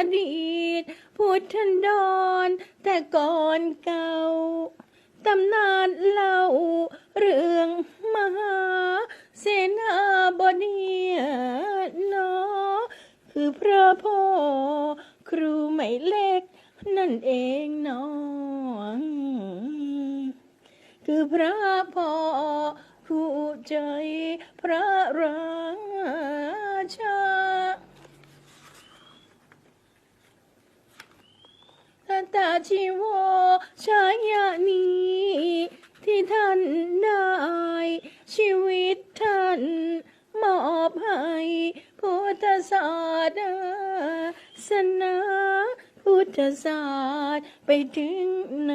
อดีต พุทธันดร แต่ก่อนเก่าตำนานเล่าเรื่องมหาเสนาบดีนอคือพระพ่อครูไม่เล็ก นั่นเองนองคือพระพ่อผู้ใจพระรา ตาชีวชายานีที่ท่านได้ ชีวิตท่านมอบให้พุทธศาสนาพุทธศาสตร์ไปถึงไหน